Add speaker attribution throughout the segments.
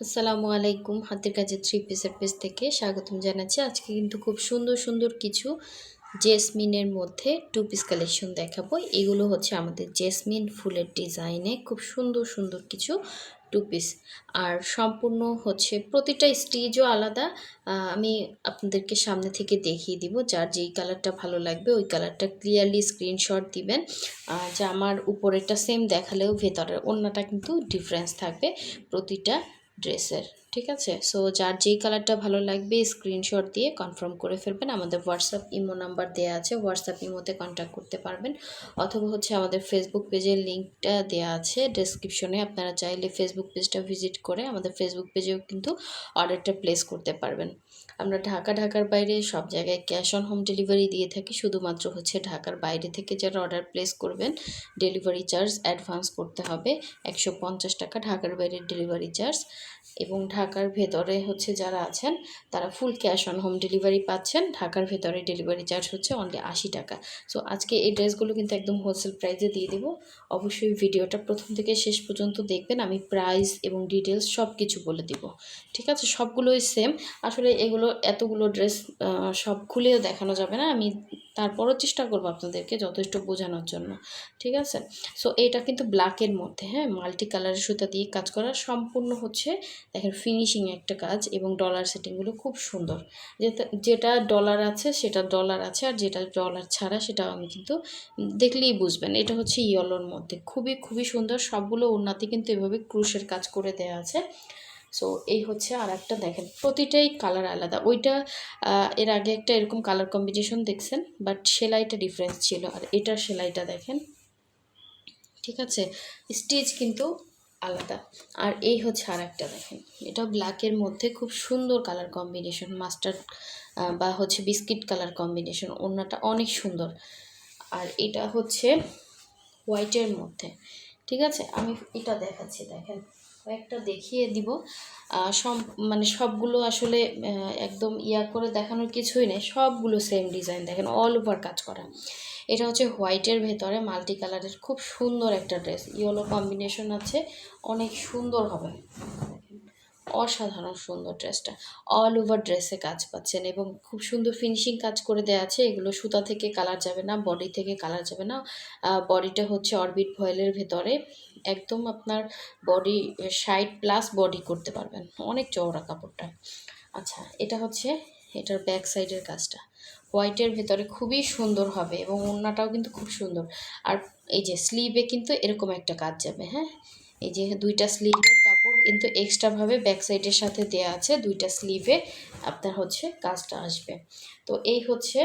Speaker 1: আসসালামু আলাইকুম, হাতের কাছে থ্রি পিসের পেজ থেকে স্বাগতম জানাচ্ছি। আজকে কিন্তু খুব সুন্দর সুন্দর কিছু জেসমিনের মধ্যে টু পিস কালেকশন দেখাবো। এগুলো হচ্ছে আমাদের জেসমিন ফুলের ডিজাইনে খুব সুন্দর সুন্দর কিছু টু পিস আর সম্পূর্ণ হচ্ছে প্রতিটা স্টিজও আলাদা। আমি আপনাদেরকে সামনে থেকে দেখিয়ে দিব, যার যেই কালারটা ভালো লাগবে, ওই কালারটা ক্লিয়ারলি স্ক্রিনশট দিবেন। যে আমার উপরেরটা সেম দেখালেও ভেতরের অন্যটা কিন্তু ডিফারেন্স থাকবে প্রতিটা ড্রেসের, ঠিক আছে? সো যার যেই কালারটা ভালো লাগবে স্ক্রিনশট দিয়ে কনফার্ম করে ফেলবেন। আমাদের হোয়াটসঅ্যাপ ইমো নাম্বার দেওয়া আছে হোয়াটসঅ্যাপ ইমোতে কন্ট্যাক্ট করতে পারবেন। অথবা হচ্ছে আমাদের ফেসবুক পেজের লিঙ্কটা দেওয়া আছে ডেসক্রিপশনে আপনারা চাইলে ফেসবুক পেজটা ভিজিট করে আমাদের ফেসবুক পেজেও কিন্তু অর্ডারটা প্লেস করতে পারবেন। আমরা ঢাকা, ঢাকার বাইরে সব জায়গায় ক্যাশ অন হোম ডেলিভারি দিয়ে থাকি। শুধুমাত্র হচ্ছে ঢাকার বাইরে থেকে যারা অর্ডার প্লেস করবেন ডেলিভারি চার্জ অ্যাডভান্স করতে হবে। একশো পঞ্চাশ টাকা ঢাকার বাইরে ডেলিভারি চার্জ এবং ঢাকার ভেতরে হচ্ছে যারা আছেন, তারা full cash on home delivery পাচ্ছেন। ঢাকার ভেতরে ডেলিভারি চার্জ হচ্ছে অনলি আশি টাকা। সো আজকে এই ড্রেসগুলো কিন্তু একদম হোলসেল প্রাইসে দিয়ে দেবো। অবশ্যই ভিডিওটা প্রথম থেকে শেষ পর্যন্ত দেখবেন। আমি প্রাইস এবং ডিটেলস সব কিছু বলে দিব। ঠিক আছে? সবগুলোই সেম আসলে এগুলো এতগুলো ড্রেস সব খুলেও দেখানো যাবে না। আমি তারপরও চেষ্টা করব আপনাদেরকে যথেষ্ট বোঝানোর জন্য। ঠিক আছে? সো এটা কিন্তু ব্ল্যাকের মধ্যে হ্যাঁ? মাল্টি কালারের সুতা দিয়ে কাজ করা সম্পূর্ণ হচ্ছে, দেখেন ফিনিশিং একটা কাজ এবং ডলার সেটিংগুলো খুব সুন্দর। যেটা যেটা ডলার আছে সেটা ডলার আছে আর যেটা ডলার ছাড়া সেটা আমি কিন্তু দেখলেই বুঝবেন। এটা হচ্ছে ইয়েলোর মধ্যে। খুবই খুবই সুন্দর। সবগুলো উন্নতি কিন্তু এভাবে ক্রুশের কাজ করে দেওয়া আছে। সো এই হচ্ছে আর একটা দেখেন, প্রতিটাই কালার আলাদা। ওইটা এর আগে একটা এরকম কালার কম্বিনেশন দেখছেন বাট সেলাইটা ডিফারেন্স ছিল। আর এটার সেলাইটা দেখেন, ঠিক আছে? স্টিচ কিন্তু আলাদা। আর এই হচ্ছে আর একটা দেখেন এটা ব্ল্যাকের মধ্যে খুব সুন্দর কালার কম্বিনেশন মাস্টার্ড বা হচ্ছে বিস্কিট কালার কম্বিনেশন অন্যটা অনেক সুন্দর। আর এটা হচ্ছে হোয়াইটের মধ্যে, ঠিক আছে? আমি এটা দেখাচ্ছি, দেখেন। কয়েকটা দেখিয়ে দিব। সব মানে সবগুলো আসলে একদম ইয়া করে দেখানোর কিছুই নেই। সবগুলো সেম ডিজাইন দেখেন অল ওভার কাজ করা। এটা হচ্ছে হোয়াইটের ভেতরে মাল্টি কালারের খুব সুন্দর একটা ড্রেস ইয়েলো কম্বিনেশন আছে, অনেক সুন্দর হবে। অসাধারণ সুন্দর ড্রেসটা অল ওভার ড্রেসে কাজ পাচ্ছেন এবং খুব সুন্দর ফিনিশিং কাজ করে দেওয়া আছে। এগুলো সুতা থেকে কালার যাবে না বডি থেকে কালার যাবে না। বডিটা হচ্ছে অরবিট ভয়েলের ভেতরে। একদম আপনার বডি সাইড প্লাস বডি করতে পারবেন। অনেক চওড়া কাপড়টা। আচ্ছা এটা হচ্ছে, এটার ব্যাক সাইডের কাজটা। হোয়াইটের ভেতরে খুবই সুন্দর হবে এবং ওড়নাটাও কিন্তু খুব সুন্দর। আর এই যে স্লিভে কিন্তু এরকম একটা কাজ যাবে হ্যাঁ? এই যে দুইটা স্লিভের কিন্তু এক্সট্রাভাবে ব্যাক সাইডের সাথে দেয়া আছে দুইটা স্লিভে আপনার হচ্ছে কাজটা আসবে। তো এই হচ্ছে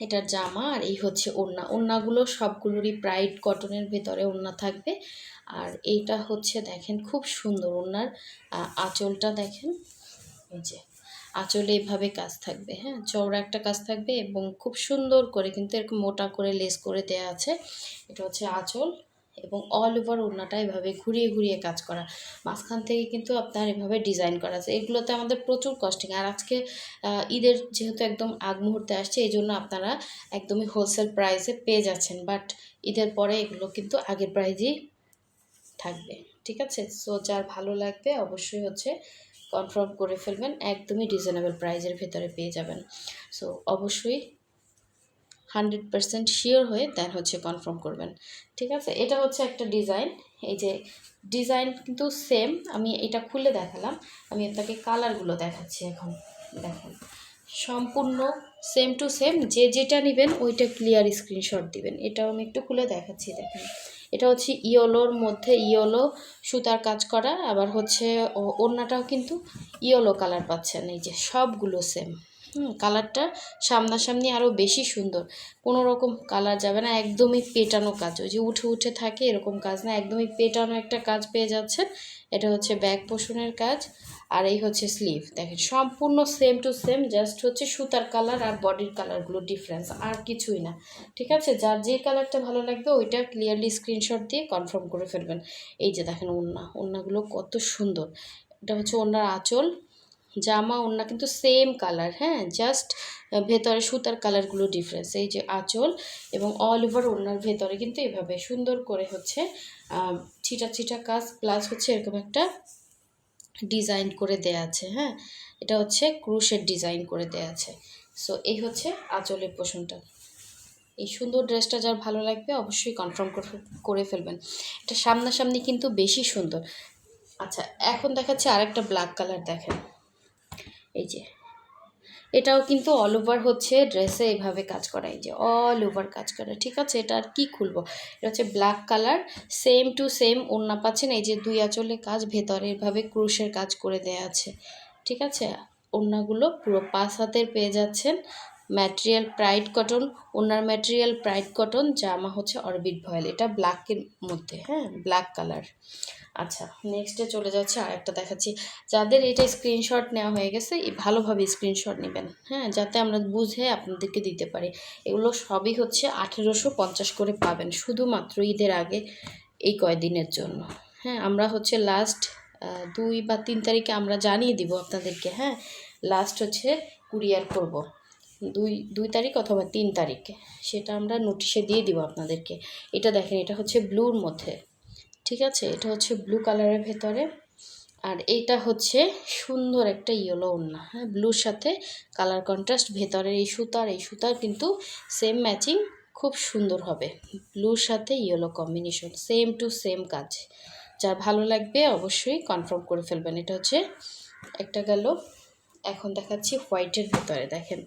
Speaker 1: এটার জামা আর এই হচ্ছে ওড়না। ওড়নাগুলো সবগুলোরই প্রাইড কটনের ভেতরে ওড়না থাকবে। আর এইটা হচ্ছে দেখেন খুব সুন্দর ওড়নার আঁচলটা দেখেন। এই যে, আঁচলে এভাবে কাজ থাকবে হ্যাঁ? চওড়া একটা কাজ থাকবে এবং খুব সুন্দর করে কিন্তু এরকম মোটা করে লেস করে দেওয়া আছে। এটা হচ্ছে আঁচল। এবং অল ওভার ওড়নাটা এভাবে ঘুরিয়ে ঘুরিয়ে কাজ করা। মাঝখান থেকে কিন্তু আপনার এভাবে ডিজাইন করা আছে। এগুলোতে আমাদের প্রচুর কস্টিং আর আজকে ঈদের যেহেতু একদম আগ মুহূর্তে আসছে এই জন্য আপনারা একদমই হোলসেল প্রাইসে পেয়ে যাচ্ছেন। বাট ঈদের পরে এগুলো কিন্তু আগের প্রাইজেই থাকবে। ঠিক আছে? সো যার ভালো লাগবে অবশ্যই হচ্ছে কনফার্ম করে ফেলবেন। একদমই রিজনেবল প্রাইজের ভেতরে পেয়ে যাবেন। সো অবশ্যই হান্ড্রেড পার্সেন্ট শিওর হয়ে দেন হচ্ছে কনফার্ম করবেন। ঠিক আছে? এটা হচ্ছে একটা ডিজাইন এই যে ডিজাইন কিন্তু সেম আমি এটা খুলে দেখালাম। আমি আপনাকে কালারগুলো দেখাচ্ছি এখন। দেখেন। সম্পূর্ণ সেম টু সেম যে যেটা নেবেন ওইটা ক্লিয়ার স্ক্রিনশট দিবেন। এটাও আমি একটু খুলে দেখাচ্ছি, দেখেন। এটা হচ্ছে ইয়েলোর মধ্যে ইয়েলো সুতার কাজ করা। আবার হচ্ছে ওড়নাটাও কিন্তু ইয়েলো কালার পাচ্ছেন। এই যে সবগুলো সেম হুম, কালারটা সামনাসামনি আরও বেশি সুন্দর। কোনো রকম কালার যাবে না, একদমই পেটানো কাজ। ওই যে উঠে উঠে থাকে এরকম কাজ না, একদমই পেটানো একটা কাজ পেয়ে যাচ্ছেন। এটা হচ্ছে ব্যাক পোষণের কাজ আর এই হচ্ছে স্লিভ দেখেন, সম্পূর্ণ সেম টু সেম জাস্ট হচ্ছে সুতার কালার আর বডির কালারগুলো ডিফারেন্স আর কিছুই না। ঠিক আছে? যার যে কালারটা ভালো লাগবে ওইটা ক্লিয়ারলি স্ক্রিনশট দিয়ে কনফার্ম করে ফেলবেন। এই যে দেখেন ওড়না, ওড়নাগুলো কত সুন্দর। এটা হচ্ছে ওড়নার আঁচল। জামা, ওড়না কিন্তু সেম কালার হ্যাঁ? জাস্ট ভেতরে সুতার কালারগুলো ডিফারেন্স এই যে আঁচল এবং অল ওভার ওড়নার ভেতরে কিন্তু এভাবে সুন্দর করে হচ্ছে ছিটা ছিটা কাজ প্লাস হচ্ছে এরকম একটা ডিজাইন করে দেয়া আছে হ্যাঁ? এটা হচ্ছে ক্রুশের ডিজাইন করে দেয়া আছে। সো এই হচ্ছে আঁচলের পোষণটা। এই সুন্দর ড্রেসটা যার ভালো লাগবে অবশ্যই কনফার্ম করে ফেলবেন। এটা সামনাসামনি কিন্তু বেশি সুন্দর। আচ্ছা এখন দেখাচ্ছে আরেকটা ব্ল্যাক কালার দেখেন। এই যে। এটাও কিন্তু অল ওভার হচ্ছে ড্রেসে এইভাবে কাজ করা, এই যে অল ওভার কাজ করা, ঠিক আছে? এটা আর কী খুলবো? এটা হচ্ছে black colour same to same ওড়না পাচ্ছেন, এই যে দুই আঁচলে কাজ, ভেতরে এভাবে ক্রুশের কাজ করে দেয়া আছে, ঠিক আছে? ওড়নাগুলো পুরো পাঁচ হাতের পেয়ে যাচ্ছেন ম্যাটেরিয়াল প্রাইড কটন ওনার ম্যাটেরিয়াল প্রাইড কটন জামা হচ্ছে অরবিট ভয়েল, এটা ব্ল্যাকের মধ্যে হ্যাঁ? ব্ল্যাক কালার আচ্ছা নেক্সটে চলে যাচ্ছে আর একটা দেখাচ্ছি। যাদের এটা স্ক্রিনশট নেওয়া হয়ে গেছে ভালোভাবে স্ক্রিনশট নেবেন হ্যাঁ যাতে আমরা বুঝে আপনাদেরকে দিতে পারি। এগুলো সবই হচ্ছে আঠেরোশো পঞ্চাশ করে পাবেন, শুধুমাত্র ঈদের আগে, এই কয়দিনের জন্য। হ্যাঁ আমরা হচ্ছে লাস্ট দুই বা তিন তারিখে আমরা জানিয়ে দিব আপনাদেরকে হ্যাঁ লাস্ট হচ্ছে কুরিয়ার করব। দুই দুই তারিখ অথবা তিন তারিখে, সেটা আমরা নোটিশে দিয়ে দিব আপনাদেরকে। এটা দেখেন, এটা হচ্ছে ব্লুর মধ্যে। ঠিক আছে? এটা হচ্ছে ব্লু কালারের ভেতরে। আর এইটা হচ্ছে সুন্দর একটা ইয়েলো ওড়না হ্যাঁ? ব্লুর সাথে কালার কন্ট্রাস্ট ভেতরের এই সুতার এই সুতার কিন্তু সেম ম্যাচিং খুব সুন্দর হবে। ব্লুর সাথে yellow combination same to same কাজ। যার ভালো লাগবে অবশ্যই কনফার্ম করে ফেলবেন। এটা হচ্ছে একটা গেল, এখন দেখাচ্ছি হোয়াইটের ভেতরে, দেখেন।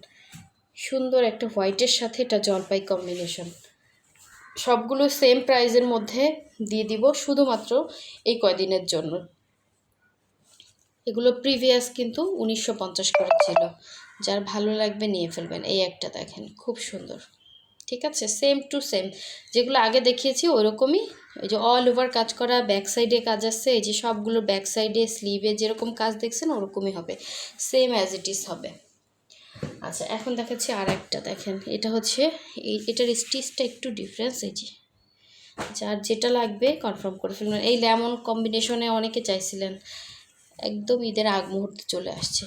Speaker 1: সুন্দর একটা হোয়াইটের সাথে এটা জলপাই কম্বিনেশন সবগুলো সেম প্রাইজের মধ্যে দিয়ে দিব শুধুমাত্র এই কয়দিনের জন্য। এগুলো প্রিভিয়াস কিন্তু উনিশশো পঞ্চাশ করে ছিল। যার ভালো লাগবে নিয়ে ফেলবেন। এই একটা দেখেন, খুব সুন্দর। ঠিক আছে? সেম টু সেম যেগুলো আগে দেখিয়েছি ওরকমই। ওই যে অল ওভার কাজ করা ব্যাক সাইডে কাজ আসছে এই যে সবগুলো ব্যাক সাইডে স্লিভে যেরকম কাজ দেখছেন ওরকমই হবে। সেম অ্যাজ ইট ইজ হবে। আচ্ছা এখন দেখাচ্ছি আর একটা দেখেন। এটা হচ্ছে, এই এটার স্টিচটা একটু ডিফারেন্স এই যে। যার যেটা লাগবে কনফার্ম করে ফেলবেন। এই লেমন কম্বিনেশনে অনেকে চাইছিলেন, একদম ঈদের আগ মুহূর্তে চলে আসছে।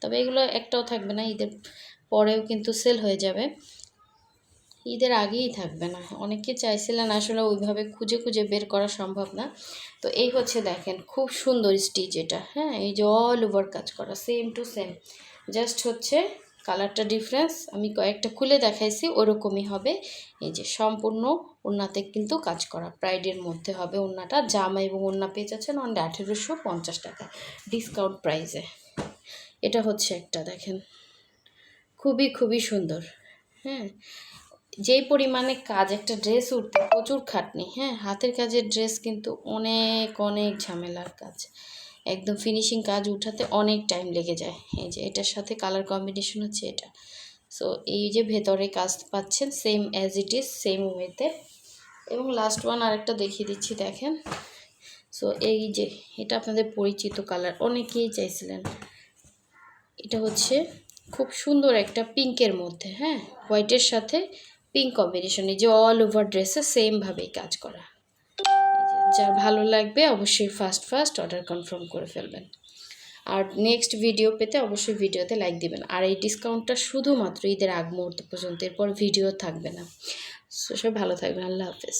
Speaker 1: তবে এগুলো একটাও থাকবে না, ঈদের পরেও কিন্তু সেল হয়ে যাবে। ঈদের আগেই থাকবে না। অনেকে চাইছিলেন আসলে ওইভাবে খুঁজে খুঁজে বের করা সম্ভব না। তো এই হচ্ছে, দেখেন, খুব সুন্দর স্টিচ এটা। হ্যাঁ এই যে অল ওভার কাজ করা সেম টু সেম জাস্ট হচ্ছে কালারটা ডিফারেন্স আমি কয়েকটা খুলে দেখাইছি, ওরকমই হবে। এই যে সম্পূর্ণ ওনাতে কিন্তু কাজ করা প্রাইডের মধ্যে হবে ওনাটা জামা এবং ওনা পেয়ে যাচ্ছেন অনলি আঠেরোশো পঞ্চাশ টাকা ডিসকাউন্ট প্রাইসে এটা হচ্ছে একটা, দেখেন। খুবই খুবই সুন্দর হ্যাঁ। যেই পরিমাণে কাজ, একটা ড্রেস উঠতে প্রচুর খাটনি হ্যাঁ। হাতের কাজের ড্রেস কিন্তু অনেক অনেক ঝামেলার কাজ। একদম ফিনিশিং কাজ উঠাতে অনেক টাইম লেগে যায়। এই যে এটার সাথে কালার কম্বিনেশন হচ্ছে এটা। সো এই যে ভেতরে কাজ পাচ্ছেন same as it is same ওয়েতে এবং লাস্ট ওয়ান আরেকটা দেখিয়ে দিচ্ছি, দেখেন। সো এই যে এটা আপনাদের পরিচিত কালার অনেকেই চাইছিলেন। এটা হচ্ছে খুব সুন্দর একটা পিঙ্কের মধ্যে হ্যাঁ? হোয়াইটের সাথে পিঙ্ক কম্বিনেশন এই যে অল ওভার ড্রেসে সেমভাবেই কাজ করা। যার ভালো লাগবে অবশ্যই ফার্স্ট ফার্স্ট অর্ডার কনফার্ম করে ফেলবেন। আর নেক্সট ভিডিও পেতে অবশ্যই ভিডিওতে লাইক দিবেন। আর এই ডিসকাউন্টটা শুধুমাত্র ঈদের আগ মুহূর্ত পর্যন্ত, এরপর ভিডিও থাকবে না। সো সব ভালো থাকবেন, আল্লাহ হাফেজ।